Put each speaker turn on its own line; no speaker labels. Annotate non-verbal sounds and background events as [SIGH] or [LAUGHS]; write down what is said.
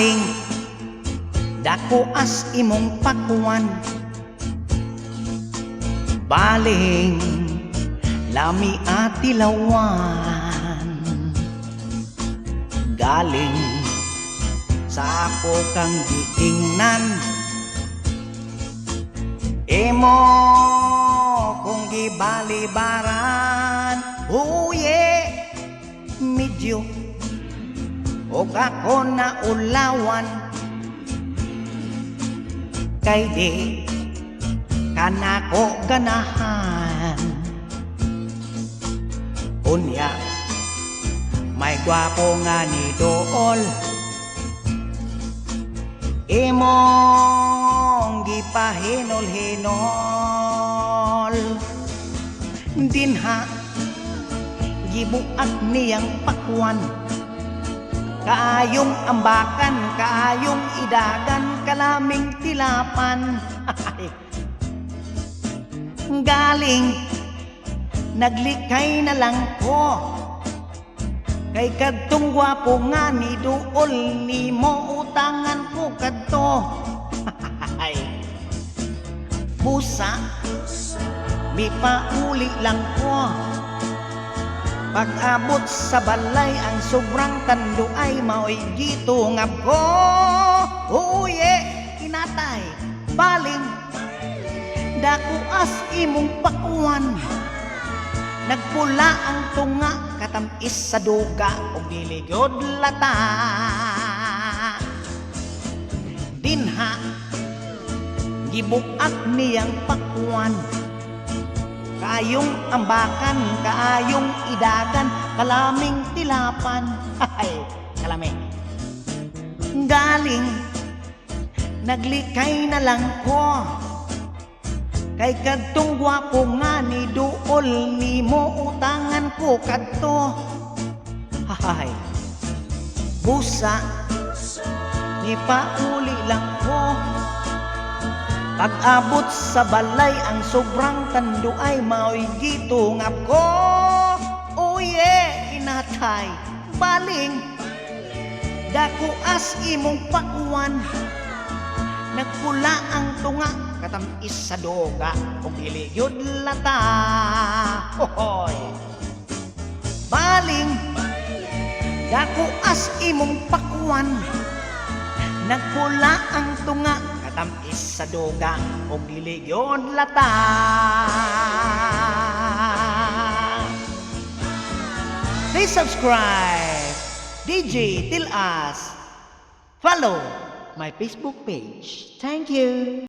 baling dako as imong pakuan. Baling lami at ilawan galing sa ako kang giingnan imo kung gibalibaran. Uye o ako na ulawan. Kay di kanako ganahan. Unya may gwapo nga ni dool. Imong gipahinol-hinol. Dinha gibuak niyang pakwan kaayong ambakan kaayong idagan kalaming tilapan. [LAUGHS] Galing. Naglikay na lang ko. Kay kadtong gwapo nga ni duol ni mo utangan ko kadto. [LAUGHS] Ay. busa mi pauli lang ko pag-abot sa balay ang sobrang tando ay maoy gitungab ko uye kinatay baling dako as imong pakuan Nagpula ang tunga katamis sa duga ug diligod lata. Dinha gibuak niyang pakuan. Kaayong ambakan, kaayong idagan, kalaming tilapan. [LAUGHS] Ay, kalami. Galing, naglikay na lang ko Kay kadtong gwapo nga ni duol ni mo utangan ko kadto. [LAUGHS] Hahay. Busa ni pauli lang. Pag-abot sa balay ang sobrang tando ay maoy gitungab ko. Uye, inatay, baling. Dako as imong pakuan. Nagpula ang tunga katamis sa doga ug dili gyud lata hoy baling dako as imong pakuan nagpula ang tunga katamis sa doga ug dili lata Please subscribe DJ Tilas Follow my Facebook page. Thank you.